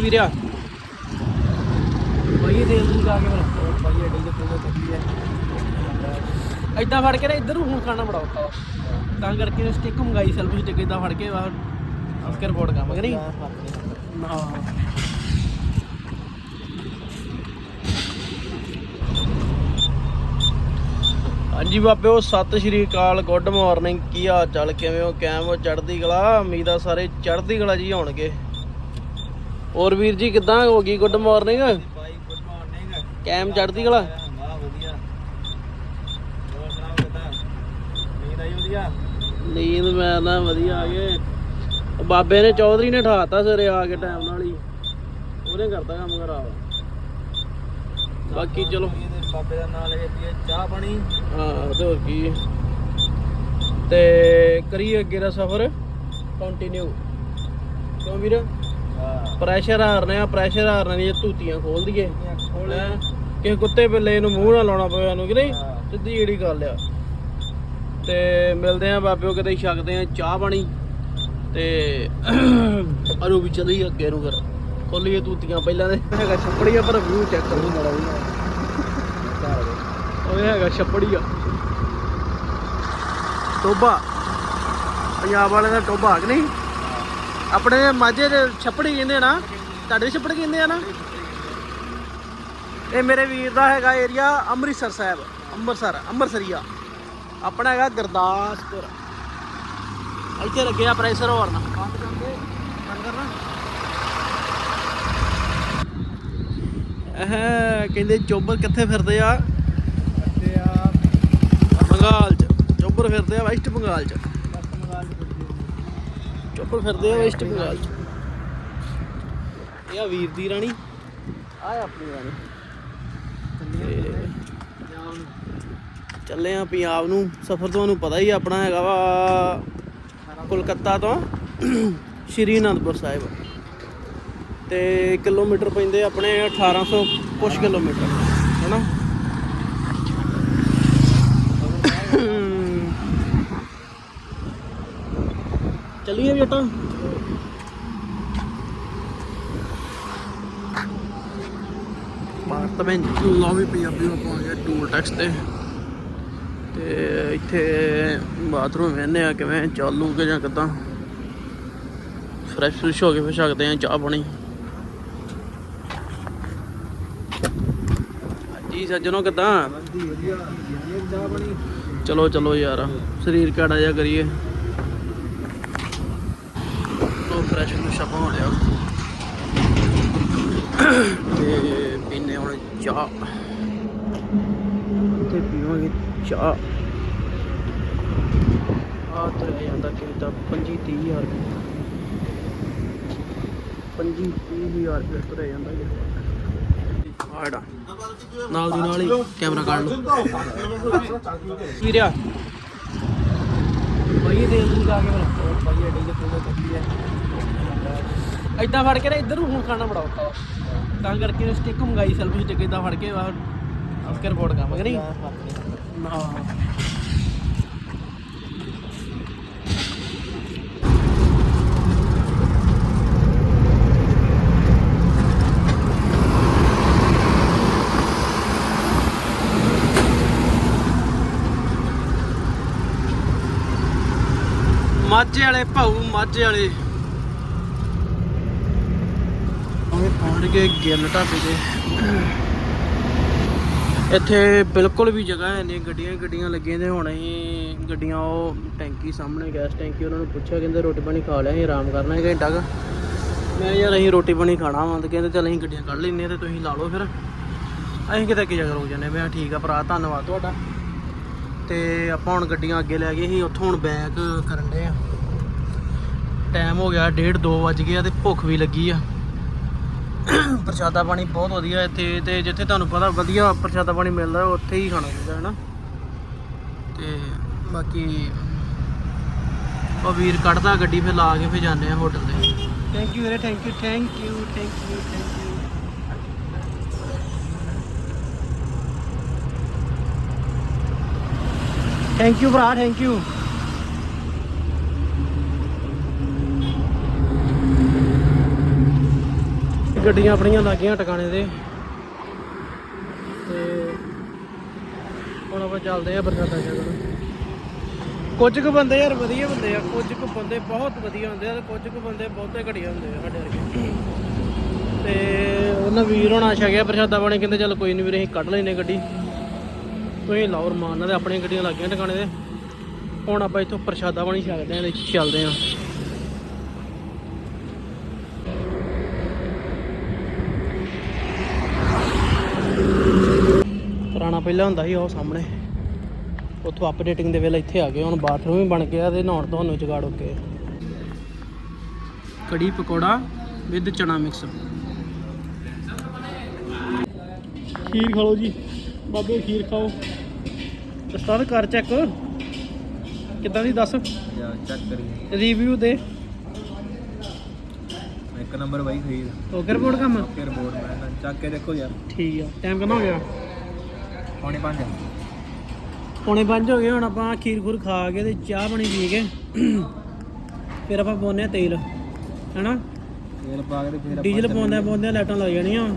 ਵੀਰਿਆ। ਨੂੰ ਕੇ ਫਿਰ ਅੱਡੀ ਦੇ ਕੋਲ ਕੱਢੀ ਹੈ ਐਦਾਂ ਫੜ ਕੇ ਨਾ ਇੱਧਰ ਨੂੰ ਹੁਣ ਖਾਣਾ ਬੜਾ ਔਖਾ। ਤਾਂ ਕਰਕੇ ਸਟਿੱਕ ਮੰਗਾਈ ਸੈਲਫ ਸਟਿੱਕ ਇਦਾਂ ਫੜ ਕੇ ਬਾਹਰ। ਅਸਕਰ ਬੋਰਡ ਕੰਮ ਕਰੀ ਨਾ ਹਾਂਜੀ ਬਾਬਿਓ ਸਤਿ ਸ਼੍ਰੀ ਅਕਾਲ ਗੁੱਡ ਮਾਰਨਿੰਗ ਕੀ ਹਾਲ ਚਾਲ? ਕਿਵੇਂ ਹੋ? ਕੈਮ ਹੋ? ਚੜ੍ਹਦੀ ਕਲਾ? ਉਮੀਦ ਆ ਸਾਰੇ ਚੜ੍ਹਦੀ ਕਲਾ ਜੀ ਹੋਣਗੇ। ਹੋਰ ਵੀਰ ਜੀ ਕਿਦਾਂ ਹੋ ਗਈ? ਗੁੱਡ ਮਾਰਨਿੰਗ ਭਾਈ ਗੁੱਡ ਮਾਰਨਿੰਗ ਕੈਮ ਚੜ੍ਹਦੀ ਕਲਾ? ਵਾਹ ਵਧੀਆ। ਹੋਰ ਸੁਣਾਓ ਕਿਦਾਂ? ਨੀਂਦ ਆਈ ਵਧੀਆ? ਨੀਂਦ ਮੈਂ ਨਾ ਵਧੀਆ ਆ ਗਏ। ਬਾਬੇ ਨੇ ਚੌਧਰੀ ਨੇ ਠਾਤਾ ਸਵੇਰੇ ਆ ਕੇ ਟਾਈਮ ਨਾਲ ਹੀ। ਉਹਨੇ ਕਰਤਾ ਕੰਮ ਖਰਾਬ। ਬਾਕੀ ਚਲੋ। ਬਾਬੇ ਦਾ ਨਾਮ ਲੈ ਕੇ ਚਾਹ ਪਾਣੀ। ਹਾਂ ਤੇ ਹੋਰ ਕੀ। ਤੇ ਕਰੀਏ ਅੱਗੇ ਦਾ ਸਫ਼ਰ। ਕੰਟੀਨਿਊ ਕਿਉਂ ਵੀਰ? ਪ੍ਰੈਸ਼ਰ ਹਾਰਨੇ ਆ ਪ੍ਰੈਸ਼ਰ ਹਾਰਨੇ ਦੀਆਂ ਧੂਤੀਆਂ ਖੋਲ ਦਈਏ? ਕਿਸੇ ਕੁੱਤੇ ਬਿੱਲੇ ਨੂੰ ਮੂੰਹ ਨਾ ਲਾਉਣਾ ਪਵੇ ਸਾਨੂੰ ਕਿ ਨਹੀਂ। ਸਿੱਧੀ ਜਿਹੜੀ ਗੱਲ ਆ। ਤੇ ਮਿਲਦੇ ਆ ਬਾਬਿਓ ਕਿਤੇ ਛਕਦੇ ਆ ਚਾਹ ਪਾਣੀ। ਤੇ ਅਰੂ ਵੀ ਚਲੀ ਅੱਗੇ ਨੂੰ ਫਿਰ। ਖੋਲੀਏ ਧੂਤੀਆਂ ਪਹਿਲਾਂ ਦੇ। ਹੈਗਾ ਛੱਪੜੀਆ ਪਰ ਵਿਊ ਚੈੱਕ ਕਰੋ ਮਾੜਾ ਵੀ ਉਹ ਹੈਗਾ ਛੱਪੜੀਆ ਟੋਬਾ ਪੰਜਾਬ ਵਾਲੇ ਦਾ ਟੋਬਾ ਕਿ ਨਹੀਂ? ਆਪਣੇ ਮਾਝੇ ਦੇ ਛੱਪੜੀ ਕਹਿੰਦੇ ਨਾ ਤੁਹਾਡੇ ਛੱਪੜ ਕਹਿੰਦੇ ਆ ਨਾ? ਇਹ ਮੇਰੇ ਵੀਰ ਦਾ ਹੈਗਾ ਏਰੀਆ ਅੰਮ੍ਰਿਤਸਰ ਸਾਹਿਬ ਅੰਮ੍ਰਿਤਸਰ ਅੰਮ੍ਰਿਤਸਰੀਆ। ਆਪਣਾ ਹੈਗਾ ਗੁਰਦਾਸਪੁਰ। ਇੱਥੇ ਲੱਗਿਆ ਪ੍ਰੈਸ਼ਰ ਬੰਦ ਕਰਦੇ ਬੰਦ ਕਰਨਾ। ਇਹ ਕਹਿੰਦੇ ਚੋਬਰ ਕਿੱਥੇ ਫਿਰਦੇ ਆ? ਤੇ ਆ ਬੰਗਾਲ ਚ। ਚੋਬਰ ਫਿਰਦੇ ਆ ਵੈਸਟ ਬੰਗਾਲ ਚ। ਚੋਬਰ ਫਿਰਦੇ ਆ ਵੈਸਟ ਬੰਗਾਲ ਚ ਇਹ ਆ ਵੀਰ ਦੀ ਰਾਣੀ। ਆ ਆਪਣੀ ਰਾਣੀ। ਚੱਲੇ ਆ ਪੰਜਾਬ ਨੂੰ। ਸਫ਼ਰ ਤੁਹਾਨੂੰ ਪਤਾ ਹੀ ਆਪਣਾ ਹੈਗਾ ਵਾ ਕੋਲਕਾਤਾ ਤੋਂ ਸ਼੍ਰੀ ਅਨੰਦਪੁਰ ਸਾਹਿਬ। ਤੇ ਕਿਲੋਮੀਟਰ ਪੈਂਦੇ ਆਪਣੇ 1800 ਕੁਛ ਕਿਲੋਮੀਟਰ ਹੈਨਾ ਚੱਲੀਏ ਬੇਟਾ ਭਾਰਤ ਵਿੱਚ ਲੋ ਵੀ ਪੰਜਾਬੀ ਨੂੰ ਪਹੁੰਚ ਗਏ ਟੂਲ ਟੈਕਸ ਤੇ। ਤੇ ਇੱਥੇ ਬਾਥਰੂਮ ਵੇਨੇ ਆ ਕਿਵੇਂ ਚਾਲੂ ਕਿ ਜਾਂ ਕਿਦਾਂ। ਫਰੈਸ਼ ਫਰੈਸ਼ ਹੋ ਕੇ ਫਿਰ ਛਕਦੇ ਆ ਚਾਹ ਪਾਣੀ। ਜੀ ਸੱਜਣੋ ਕਿਦਾਂ? ਚਲੋ ਚਲੋ ਯਾਰ ਸਰੀਰ ਕਾੜਾ ਜਿਹਾ ਕਰੀਏ ਉਹ ਫਰੈਸ਼ ਨੂੰ ਸ਼ਪਾ ਲਿਆ ਤੇ ਪੀਨੇ ਹੁਣ ਚਾਹ। ਤੇ ਪੀਵਾਂਗੇ ਚਾਹ। ਆ ਤੇ ਜਾਂਦਾ ਕਿ ਤਾਂ 25 30000 ਰੁਪਏ। 25 30000 ਰੁਪਏ ਤੁਰ ਜਾਂਦਾ ਜੀ। ਆੜਾ ਨਾਲ ਦੀ ਨਾਲ ਹੀ ਕੈਮਰਾ ਕੱਢ ਲਓ। ਵੀਰਿਆ ਭਾਈ ਤੇਲ ਨੂੰ ਲਾ ਕੇ ਫਿਰ ਭਾਈ ਅੱਡੀ ਦੇ ਕੋਲ ਕੱਢੀ ਹੈ। ਐਦਾਂ ਫੜ ਕੇ ਨਾ ਇੱਧਰ ਨੂੰ ਹੁਣ ਖਾਣਾ ਬੜਾ ਔਖਾ ਵਾ। ਤਾਂ ਕਰਕੇ ਸਟਿੱਕ ਮੰਗਾਈ ਸੈਲਫ ਸਟਿੱਕ ਇਦਾਂ ਫੜ ਕੇ ਬਾਹਰ ਅਸਕਰ ਬੋਰਡ ਕੰਮ ਕਰੀ ਨਾ ਮਾਝੇ ਵਾਲੇ ਭਾਊ, ਮਾਝੇ ਵਾਲੇ। ਉਹ ਪਹੁੰਚ ਗਏ ਗਿੱਲ ਢਾਬੇ ਤੇ। ਇੱਥੇ ਬਿਲਕੁਲ ਵੀ ਜਗ੍ਹਾ ਹੈ ਨਹੀਂ, ਗੱਡੀਆਂ ਗੱਡੀਆਂ ਲੱਗੀਆਂ ਤੇ ਹੁਣ ਅਸੀਂ ਗੱਡੀਆਂ, ਉਹ ਟੈਂਕੀ ਸਾਹਮਣੇ, ਗੈਸ ਟੈਂਕੀ, ਉਹਨਾਂ ਨੂੰ ਪੁੱਛਿਆ, ਕਹਿੰਦੇ ਰੋਟੀ ਪਾਣੀ ਖਾ ਲਿਆ, ਅਸੀਂ ਆਰਾਮ ਕਰਨਾ ਹੈ ਘੰਟਾ ਕੁ। ਮੈਂ ਯਾਰ, ਅਸੀਂ ਰੋਟੀ ਪਾਣੀ ਖਾਣਾ ਵਾ। ਤੇ ਕਹਿੰਦੇ, ਚੱਲ, ਅਸੀਂ ਗੱਡੀਆਂ ਕੱਢ ਲੈਂਦੇ ਹਾਂ ਤੇ ਤੁਸੀਂ ਲਾ ਲਓ ਫਿਰ। ਅਸੀਂ ਕਿਤੇ ਕੀ ਜਗ੍ਹਾ ਰੁਕ ਜਾਂਦੇ ਮੈਂ ਕਿਹਾ, ਠੀਕ ਆ ਭਰਾ, ਧੰਨਵਾਦ ਤੁਹਾਡਾ। ਤੇ ਆਪਾਂ ਹੁਣ ਗੱਡੀਆਂ ਅੱਗੇ ਲੈ ਗਏ ਸੀ, ਉੱਥੋਂ ਹੁਣ ਬੈਕ ਕਰਨ ਦੇ ਆ। ਟਾਈਮ ਹੋ ਗਿਆ 1:30 2 ਵੱਜ ਗਏ ਆ ਤੇ ਭੁੱਖ ਵੀ ਲੱਗੀ ਆ। ਪ੍ਰਸ਼ਾਦਾ ਪਾਣੀ ਬਹੁਤ ਵਧੀਆ ਇੱਥੇ ਤੇ ਜਿੱਥੇ ਤੁਹਾਨੂੰ ਪਤਾ ਵਧੀਆ ਪ੍ਰਸ਼ਾਦਾ ਪਾਣੀ ਮਿਲਦਾ, ਉੱਥੇ ਹੀ ਖਾਣਾ ਚਾਹੀਦਾ ਹੈ ਨਾ ਤੇ ਬਾਕੀ ਉਹ ਵੀਰ ਕੱਢਦਾ ਗੱਡੀ, ਫਿਰ ਲਾ ਕੇ ਫਿਰ ਜਾਂਦੇ ਆ ਹੋਟਲ ਤੇ। ਥੈਂਕ ਯੂ ਵੀਰੇ thank you thank you thank you thank you thank you ਭਰਾ ਥੈਂਕ ਯੂ ਗੱਡੀਆਂ ਆਪਣੀਆਂ ਲੱਗੀਆਂ ਟਿਕਾਣੇ ਤੇ। ਤੇ ਹੁਣ ਆਪਾਂ ਚੱਲਦੇ ਆ ਬਰਸਾਤਾ ਸ਼ਗਨ ਕੁਝ ਕੁ ਬੰਦੇ ਯਾਰ ਵਧੀਆ ਹੁੰਦੇ ਆ, ਕੁਝ ਕੁ ਬੰਦੇ ਬਹੁਤ ਵਧੀਆ ਹੁੰਦੇ ਆ ਤੇ ਕੁਝ ਕੁ ਬੰਦੇ ਬਹੁਤੇ ਘਟੀਆ ਹੁੰਦੇ ਆ ਸਾਡੇ ਵਰਗੇ। ਤੇ ਉਹਨਾਂ ਵੀਰ ਹੋਣਾ ਛਕਿਆ ਪ੍ਰਸ਼ਾਦਾ ਪਾਣੀ, ਕਹਿੰਦੇ ਚੱਲ ਕੋਈ ਨਹੀਂ ਵੀਰ, ਅਸੀਂ ਕੱਢ ਲੈਨੇ ਗੱਡੀ। ਤੁਸੀਂ ਲਾਓ ਰਮਾਨ ਨਾਲ ਆਪਣੀਆਂ ਗੱਡੀਆਂ ਲੱਗੀਆਂ ਟਿਕਾਣੇ ਤੇ। ਹੁਣ ਆਪਾਂ ਇੱਥੋਂ ਪ੍ਰਸ਼ਾਦਾ ਬਣੀ ਛਕਦੇ ਆਂ ਤੇ ਚੱਲਦੇ ਆਂ। ਪੁਰਾਣਾ ਪਹਿਲਾਂ ਹੁੰਦਾ ਸੀ ਉਹ ਸਾਹਮਣੇ। ਉੱਥੋਂ ਅਪਡੇਟਿੰਗ ਦੇ ਵੇਲੇ ਇੱਥੇ ਆ ਗਏ, ਹੁਣ ਬਾਥਰੂਮ ਵੀ ਬਣ ਗਿਆ ਤੇ ਨਹਾਉਣ ਤੁਹਾਨੂੰ ਜਗਾੜ ਕੇ ਕੜੀ ਪਕੌੜਾ ਵਿਦ ਚਨਾ ਮਿਕਸ ਖੀਰ ਖਾ ਲਓ ਜੀ। ਬਾਬੇ ਖੀਰ ਖਾਓ। ਉਸਤਾਦ ਕਰ। ਚੈੱਕ ਕਿੱਦਾਂ ਦੀ ਦੱਸ? ਯਾ ਚੈੱਕ ਕਰੀਏ। ਰਿਵਿਊ ਦੇ। ਇੱਕ ਨੰਬਰ ਬਾਈ ਖਰੀਦ ਓਕੇ ਰਿਪੋਰਟ ਕੰਮ ਓਕੇ ਰਿਪੋਰਟ ਮੈਂ ਚੱਕ ਕੇ ਦੇਖੋ ਯਾਰ। ਠੀਕ ਆ। ਟਾਈਮ ਕਿੰਨਾ ਹੋ ਗਿਆ? ਪੌਣੇ ਪੰਜ। ਪੌਣੇ 5 ਹੋ ਗਏ ਹੁਣ ਆਪਾਂ ਖੀਰ ਖੂਰ ਖਾ ਕੇ ਤੇ ਚਾਹ ਪਾਣੀ ਪੀ ਕੇ। ਫਿਰ ਆਪਾਂ ਪਾਉਂਦੇ ਆ ਤੇਲ ਹੈਨਾ? ਤੇਲ ਪਾ ਕੇ ਤੇ ਫਿਰ ਆਪਾਂ ਡੀਜ਼ਲ ਪਾਉਂਦੇ ਪਾਉਂਦੇ ਲਾਈਟਾਂ ਲੱਗ ਜਾਣੀਆਂ।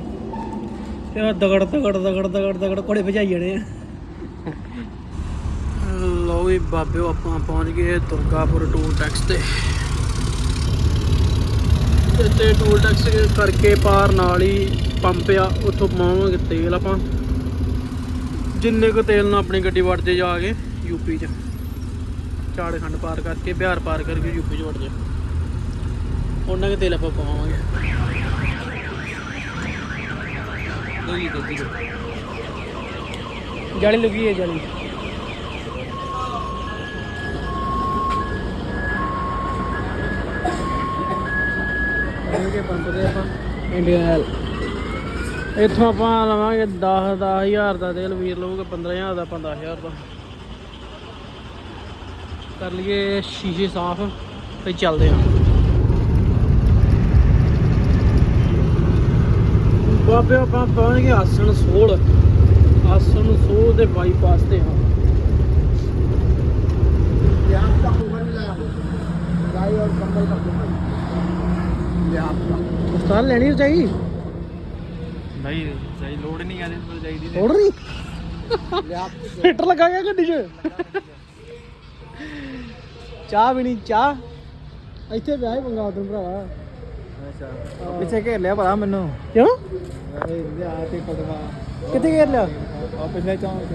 ਤੇ ਉਹ ਦਗੜ ਦਗੜ ਦਗੜ ਦਗੜ ਦਗੜ ਕੋੜੇ ਭਜਾਈ ਜਾਣੇ ਆ। ਲਓ ਵੀ ਬਾਬਿਓ ਆਪਾਂ ਪਹੁੰਚ ਗਏ ਦੁਰਗਾਪੁਰ ਟੂਲ ਟੈਕਸ ਤੇ। ਤੇ ਟੂਲ ਟੈਕਸ ਕਰਕੇ ਪਾਰ ਨਾਲ ਹੀ ਪੰਪ ਆ, ਉੱਥੋਂ ਪਾਵਾਂਗੇ ਤੇਲ ਆਪਾਂ। ਜਿੰਨੇ ਕੁ ਤੇਲ ਨਾਲ ਆਪਣੀ ਗੱਡੀ ਵੜ ਜੇ ਜਾ ਕੇ ਯੂਪੀ ਚ। ਝਾੜਖੰਡ ਪਾਰ ਕਰਕੇ, ਬਿਹਾਰ ਪਾਰ ਕਰਕੇ ਯੂਪੀ ਚ ਵੜ ਜੇ ਉਹਨਾਂ ਕੁ ਤੇਲ ਆਪਾਂ ਪਾਵਾਂਗੇ ਦੋਈ ਜਾਲੀ ਲੱਗੀ ਹੈ ਜਾਲੀ। ਲਵਾਂਗੇ ਪੰਪ ਤੇ ਆਪਾਂ ਇੰਡੀਅਨ ਆਇਲ ਇੱਥੋਂ ਆਪਾਂ ਲਵਾਂਗੇ 10 10000 ਦਾ ਤੇਲ, ਵੀਰ ਲਊਗਾ 15000 ਦਾ, ਆਪਾਂ 10000 ਦਾ। ਕਰ ਲਈਏ ਸ਼ੀਸ਼ੇ ਸਾਫ਼ ਤੇ ਚੱਲਦੇ ਹਾਂ। ਬਾਬੇ, ਆਪਾਂ ਪਹੁੰਚ ਆਸਣ ਸੋਲ ਆਸਣ ਸੋਲ ਦੇ ਬਾਈਪਾਸ ਤੇ ਹਾਂ। ਯਾਰ ਤਾਂ ਹੋਣ ਲਾ ਰਾਈ ਔਰ ਕੰਬਲ ਦਾ ਪੰਜਾਬ ਲੈਣੀ ਤਾਂ ਚਾਹੀਦੀ ਨਹੀਂ ਚਾਹੀ ਲੋੜ ਨਹੀਂ ਆ ਇਹਦੇ ਚਾਹੀਦੀ ਤੇ। ਨਹੀਂ? ਹੀਟਰ ਲੱਗਾ ਗਿਆ ਗੱਡੀ 'ਚ? ਚਾਹ ਵੀ ਨਹੀਂ ਚਾਹ? ਇੱਥੇ ਪਿਆ ਹੀ ਪੰਗਾ ਉਦੋਂ ਭਰਾ ਅੱਛਾ। ਪਿੱਛੇ ਘੇਰ ਲਿਆ ਭਰਾ ਮੈਨੂੰ। ਕਿਉਂ? ਲਿਆ ਤੇ ਕਦਵਾ ਕਿੱਥੇ ਘੇਰ ਲਿਆ? ਆ ਪਿੰਨੇ ਚੌਂਕ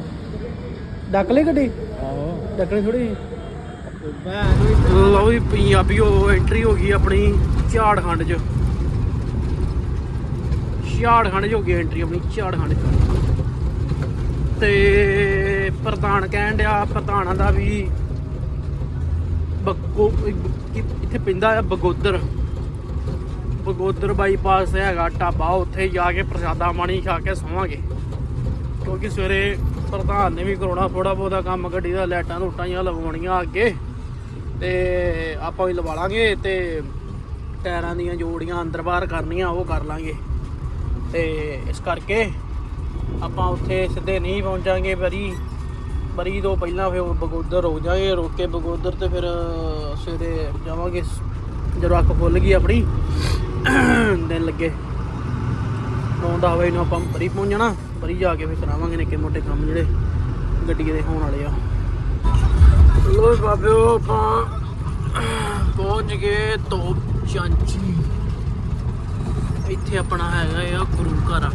ਡੱਕ ਲਈ ਗੱਡੀ? ਆਹੋ। ਡੱਕਣੀ ਥੋੜੀ ਮੈਂ ਲਓ ਵੀ ਪੰਜਾਬੀਓ ਐਂਟਰੀ ਹੋ ਗਈ ਆਪਣੀ। ਝਾੜਖੰਡ 'ਚ। ਝਾੜਖੰਡ 'ਚ ਹੋ ਗਈ ਐਂਟਰੀ ਆਪਣੀ, ਝਾੜਖੰਡ 'ਚ। ਤੇ ਪ੍ਰਧਾਨ ਕਹਿਣ ਡਿਆ, ਪ੍ਰਧਾਨਾਂ ਦਾ ਵੀ ਬੱਕੋ, ਇੱਥੇ ਪੈਂਦਾ ਆ ਬਗੋਦਰ। ਬਗੋਦਰ ਬਾਈਪਾਸ ਹੈਗਾ, ਢਾਬਾ, ਉੱਥੇ ਜਾ ਕੇ ਪ੍ਰਸ਼ਾਦਾ ਪਾਣੀ ਖਾ ਕੇ ਸੋਵਾਂਗੇ। ਕਿਉਂਕਿ ਸਵੇਰੇ ਪ੍ਰਧਾਨ ਨੇ ਵੀ ਕਰਾਉਣਾ ਥੋੜਾ ਬਹੁਤਾ ਕੰਮ ਗੱਡੀ ਦਾ ਲਾਈਟਾਂ ਲੂਟਾਂ ਜਿਹੀਆਂ ਲਗਵਾਉਣੀਆਂ ਅੱਗੇ। ਤੇ ਆਪਾਂ ਵੀ ਲਵਾ ਲਾਂਗੇ ਤੇ ਟਾਇਰਾਂ ਦੀਆਂ ਜੋੜੀਆਂ ਅੰਦਰ ਬਾਹਰ ਕਰਨੀਆਂ, ਉਹ ਕਰ ਲਾਂਗੇ। ਤੇ ਇਸ ਕਰਕੇ ਆਪਾਂ ਉੱਥੇ ਸਿੱਧੇ ਨਹੀਂ ਪਹੁੰਚਾਂਗੇ ਬਰੀ। ਬਰੀ ਤੋਂ ਪਹਿਲਾਂ ਫਿਰ ਬਗੋਦਰ ਰੁਕ ਜਾਾਂਗੇ, ਰੋਕ ਕੇ ਬਗੋਦਰ ਤੇ ਫਿਰ ਸਵੇਰੇ ਜਾਵਾਂਗੇ। ਜਦੋਂ ਅੱਖ ਖੁੱਲ ਗਈ ਆਪਣੀ, ਦਿਨ ਲੱਗੇ। 9-10 ਵਜੇ ਨੂੰ ਆਪਾਂ ਬਰੀ ਪਹੁੰਚ ਜਾਣਾ ਬਰੀ ਜਾ ਕੇ ਫਿਰ ਕਰਾਵਾਂਗੇ ਨਿੱਕੇ ਮੋਟੇ ਕੰਮ ਜਿਹੜੇ ਗੱਡੀ ਦੇ ਹੋਣ ਵਾਲੇ ਆ। ਲੋ ਬਾਬਿਓ, ਆਪਾਂ ਪਹੁੰਚ ਗਏ ਤੋਪ ਚਾਂਚੀ। ਇੱਥੇ ਆਪਣਾ ਹੈਗਾ ਆ ਗੁਰੂ ਘਰ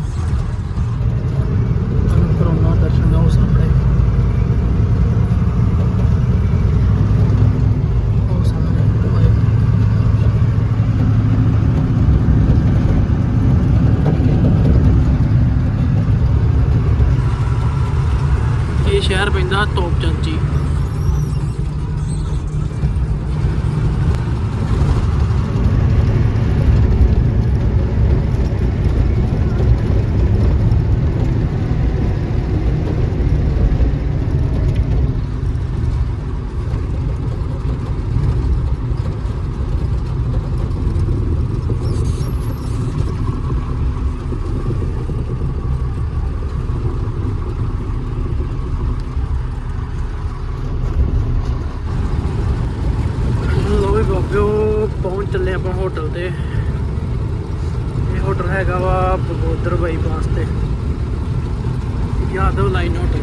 ਯਾਦਵ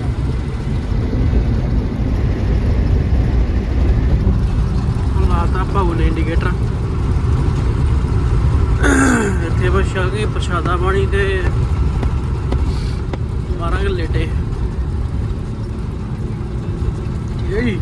ਲਾਈਨ ਲਾਤਾ ਭਾਊ ਇੰਡੀਕੇਟਰ ਇੱਥੇ ਬਸ ਕੇ ਪ੍ਰਸ਼ਾਦਾ ਪਾਣੀ ਤੇ ਮਾਰਾਂਗੇ ਲੇਟੇ ਠੀਕ ਹੈ ਜੀ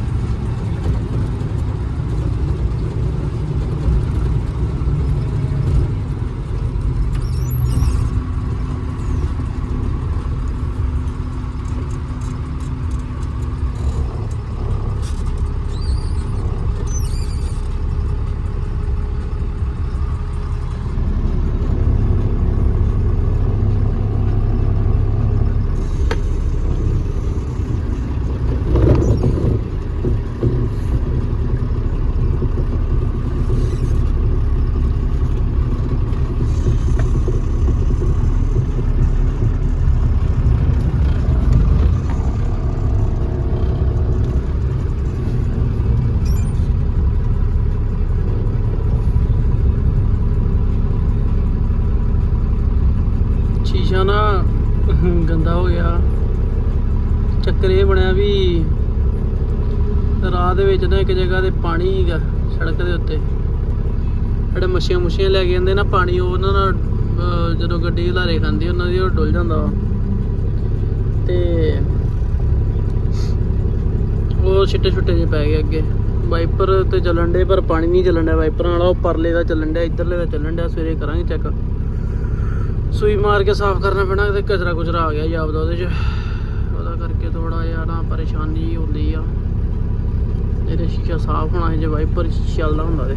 ਸ਼ੀਸ਼ਾ ਨਾ ਗੰਦਾ ਹੋ ਗਿਆ ਚੱਕਰ ਇਹ ਬਣਿਆ ਵੀ ਰਾਹ ਦੇ ਵਿੱਚ ਨਾ ਇੱਕ ਜਗ੍ਹਾ ਤੇ ਪਾਣੀ ਹੀਗਾ ਸੜਕ ਦੇ ਉੱਤੇ। ਜਿਹੜੇ ਮੱਛੀਆਂ ਮੁੱਛੀਆਂ ਲੈ ਕੇ ਜਾਂਦੇ ਨਾ ਪਾਣੀ, ਉਹ ਉਹਨਾਂ ਨਾਲ ਜਦੋਂ ਗੱਡੀ ਹਲਾਰੇ ਖਾਂਦੀ, ਉਹਨਾਂ ਦੀ ਉਹ ਡੁੱਲ ਜਾਂਦਾ ਵਾ। ਤੇ ਉਹ ਛਿੱਟੇ ਛੁੱਟੇ ਜਿਹੇ ਪੈ ਗਏ ਅੱਗੇ। ਵਾਈਪਰ ਤੇ ਚੱਲਣ ਦੇ ਪਰ ਪਾਣੀ ਨਹੀਂ ਚੱਲਣ ਡਿਆ ਵਾਈਪਰਾਂ ਵਾਲਾ ਉਹ ਪਰਲੇ ਦਾ ਚੱਲਣ ਡਿਆ, ਇੱਧਰਲੇ ਦਾ ਚੱਲਣ ਡਿਆ, ਸਵੇਰੇ ਕਰਾਂਗੇ ਚੈੱਕ। ਸੂਈ ਮਾਰ ਕੇ ਸਾਫ਼ ਕਰਨਾ ਪੈਣਾ, ਤੇ ਕਚਰਾ ਕੁਚਰਾ ਆ ਗਿਆ, ਜਾਪਦਾ ਉਹਦੇ 'ਚ। ਕਰਕੇ ਥੋੜਾ ਜਿਹਾ ਨਾ ਪਰੇਸ਼ਾਨੀ ਜਿਹੀ ਹੁੰਦੀ ਆ। ਇਹਦੇ ਸ਼ੀਸ਼ਾ ਸਾਫ਼ ਹੋਣਾ ਸੀ, ਜੇ ਵਾਈਪਰ ਚੱਲਦਾ ਹੁੰਦਾ ਤੇ।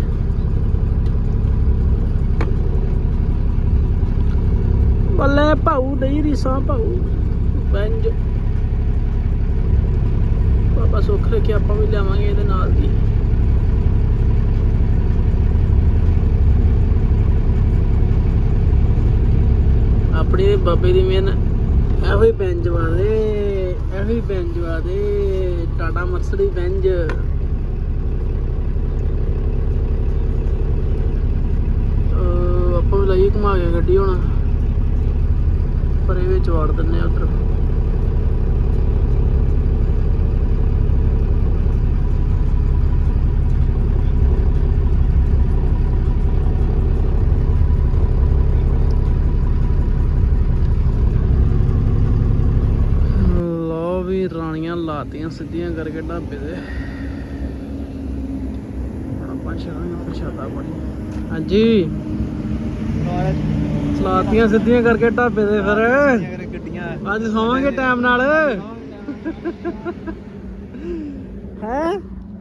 ਬੱਲੇ ਭਾਊ, ਨਹੀਂ ਰੀਸਾਂ ਭਾਊ। ਬੰਜ ਬਾਬਾ ਸੁੱਖ ਰੱਖਿਆ, ਆਪਾਂ ਵੀ ਲਿਆਵਾਂਗੇ ਇਹਦੇ ਨਾਲ ਦੀ। ਆਪਣੀ ਬਾਬੇ ਦੀ ਮਿਹਨ ਇਹੋ ਹੀ ਬੈਂਜ ਵਾਦੇ ਇਹੋ ਹੀ ਬੈਂਜ ਵਾਦੇ ਟਾਟਾ ਮਰਸਡੀ ਬੈਂਜ। ਆਪਾਂ ਵੀ ਲਾਈਏ ਘੁਮਾ ਕੇ ਗੱਡੀ ਹੁਣ। ਪਰ ਇਹ ਵਿੱਚ ਵਾੜ ਦਿੰਨੇ ਆ ਉਧਰ ਲੋ ਵੀ ਲਾਤੀਆਂ ਸਿੱਧੀਆਂ ਕਰਕੇ ਢਾਬੇ ਦੇ ਬੜਾ ਪੰਛਾਣਾ ਪ੍ਰਸ਼ਾਦਾ ਬਣੀ ਹਾਂਜੀ। ਲਾਤੀਆਂ ਸਿੱਧੀਆਂ ਕਰਕੇ ਢਾਬੇ ਦੇ ਫਿਰ। ਗੱਡੀਆਂ ਅੱਜ ਸੌਵਾਂਗੇ ਟਾਈਮ ਨਾਲ। ਹੈ?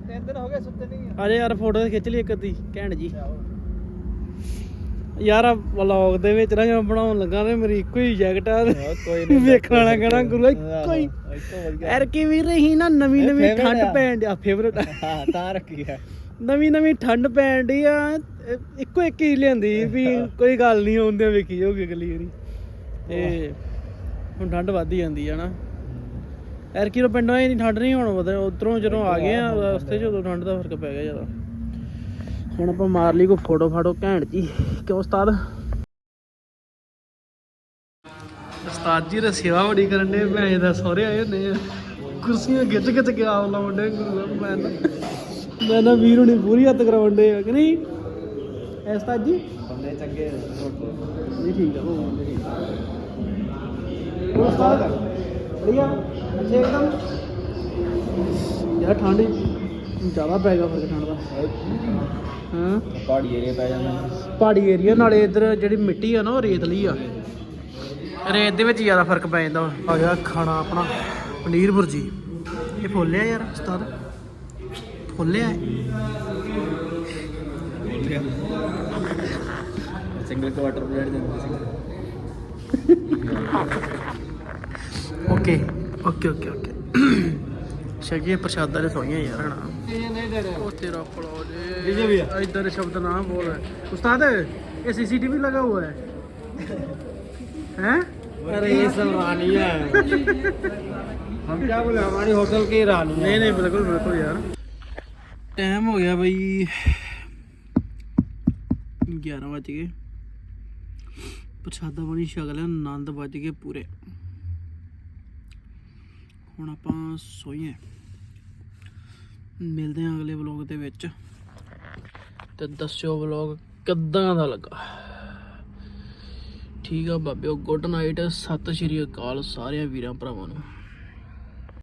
ਤਿੰਨ ਦਿਨ ਹੋ ਗਏ ਸੁੱਤੇ ਨਹੀਂ ਅਰੇ ਯਾਰ ਫੋਟੋ ਖਿੱਚ ਲਈ ਇੱਕ ਅੱਧੀ ਘੈਂਟ ਜੀ। ਯਾਰ ਵਲੌਗ ਦੇ ਵਿੱਚ ਨਾ ਜਦੋਂ ਬਣਾਉਣ ਲੱਗਾ ਤੇ ਮੇਰੀ ਇੱਕੋ ਹੀ ਜੈਕਟ ਆ ਕੋਈ ਵੇਖਣ ਵਾਲਾ ਕਹਿਣਾ ਗੁਰੂ ਇੱਕੋ ਹੀ। ਯਾਰ ਕੀ ਵੀ ਰਹੀ ਨਾ ਨਵੀਂ ਨਵੀਂ ਠੰਡ। ਪੈਣ ਡਿਆ ਫੇਵਰਟ ਹਾਂ ਤਾਂ ਰੱਖੀ ਹੈ ਨਵੀਂ ਨਵੀਂ ਠੰਡ ਪੈਣ ਡਈ ਆ ਇੱਕੋ ਇੱਕ ਹੀ ਲਿਆਂਦੀ ਵੀ ਕੋਈ ਗੱਲ ਨਹੀਂ ਹੁੰਦੇ ਵੇਖੀ ਹੋਗੀ ਅਗਲੀ ਵਾਰੀ। ਤੇ ਹੁਣ ਠੰਡ ਵੱਧ ਹੀ ਜਾਂਦੀ ਆ ਨਾ। ਯਾਰ ਕਿਰੋ ਪਿੰਡੋਂ ਇਹ ਨਹੀਂ ਠੰਡ ਨਹੀਂ ਹੁਣ ਉਧਰੋਂ ਜਦੋਂ ਆ ਗਏ ਆ ਰਸਤੇ 'ਚ ਉਦੋਂ ਠੰਡ ਦਾ ਫ਼ਰਕ ਪੈ ਗਿਆ ਜ਼ਿਆਦਾ। ਹੁਣ ਆਪਾਂ ਮਾਰ ਲਈ ਕੋ ਫੋਟੋ ਫਾਟੋ ਘੈਂਟ ਜੀ। ਕਿਉਂ ਉਸਤਾਦ? ਉਸਤਾਦ ਜੀ ਦਾ ਸੇਵਾ ਬੜੀ ਕਰਨ ਦੇ ਮੈਂ ਇਹਦਾ ਸਹੁਰੇ ਆਏ ਹੁੰਦੇ ਆ। ਕੁਰਸੀਆਂ ਗਿੱਚ ਗਿੱਚ ਕੇ ਆਪ ਲਾਉਣ ਦੇ ਗੁਰੂ ਮੈਂ ਮੈਂ ਨਾ ਵੀਰ ਹੁਣੀ ਪੂਰੀ ਹੱਥ ਕਰਾਉਣ ਦੇ ਆ ਕਿ ਨਹੀਂ? ਐ ਉਸਤਾਦ ਜੀ? ਬੰਦੇ ਚੰਗੇ ਜੀ ਠੀਕ ਆ ਉਹ ਠੀਕ ਆ। ਹੋਰ ਉਸਤਾਦ? ਬੜੀਆ ਅੱਛੇ ਇੱਕਦਮ? ਯਾਰ ਠੰਡ ਜ਼ਿਆਦਾ ਪੈ ਗਿਆ ਫ਼ਰਕ ਠੰਡ ਦਾ। ਹਾਂ। ਪਹਾੜੀ ਏਰੀਆ ਪੈ ਜਾਂਦਾ। ਪਹਾੜੀ ਏਰੀਆ ਨਾਲੇ ਇੱਧਰ ਜਿਹੜੀ ਮਿੱਟੀ ਆ ਨਾ ਉਹ ਰੇਤਲੀ ਆ। ਰੇਤ ਦੇ ਵਿੱਚ ਜ਼ਿਆਦਾ ਫ਼ਰਕ ਪੈ ਜਾਂਦਾ। ਆ ਗਿਆ ਖਾਣਾ ਆਪਣਾ ਪਨੀਰ ਭੁਰਜੀ ਇਹ ਫੁੱਲਿਆ ਯਾਰ ਉਸਤਾਦ। ਫੁੱਲਿਆ। ਸਿੰਗਲ ਕੁਆਟਰ ਪਲੇਟ ਸੀ। Okay okay okay okay. ਸ਼ਗੀਏ ਪ੍ਰਸ਼ਾਦਾ ਦੇ ਸੋਈਆਂ ਯਾਰ ਹਣਾ ਉਹ ਤੇਰਾ ਫਲੋ डीजे भी है? जे इधर शब्द ना बोल उस्ताद ये सीसीटीवी लगा हुआ है हैं अरे ये सब रानी है हम क्या बोले हमारी होटल की रानी नहीं नहीं बिल्कुल बिल्कुल यार टाइम हो गया भाई 11 बज गए ਪ੍ਰਸ਼ਾਦਾ ਪਾਣੀ ਛਕ ਲਿਆ ਆਨੰਦ ਵੱਜ ਗਏ ਪੂਰੇ ਹੁਣ ਆਪਾਂ ਸੋਈਏ ਮਿਲਦੇ ਹਾਂ ਅਗਲੇ ਵਲੌਗ ਦੇ ਵਿੱਚ। ਤੇ ਦੱਸਿਓ ਵਲੌਗ ਕਿੱਦਾਂ ਦਾ ਲੱਗਾ? ਠੀਕ ਆ ਬਾਬਿਓ ਗੁੱਡ ਨਾਈਟ ਸਤਿ ਸ਼੍ਰੀ ਅਕਾਲ ਸਾਰਿਆਂ ਵੀਰਾਂ ਭਰਾਵਾਂ ਨੂੰ।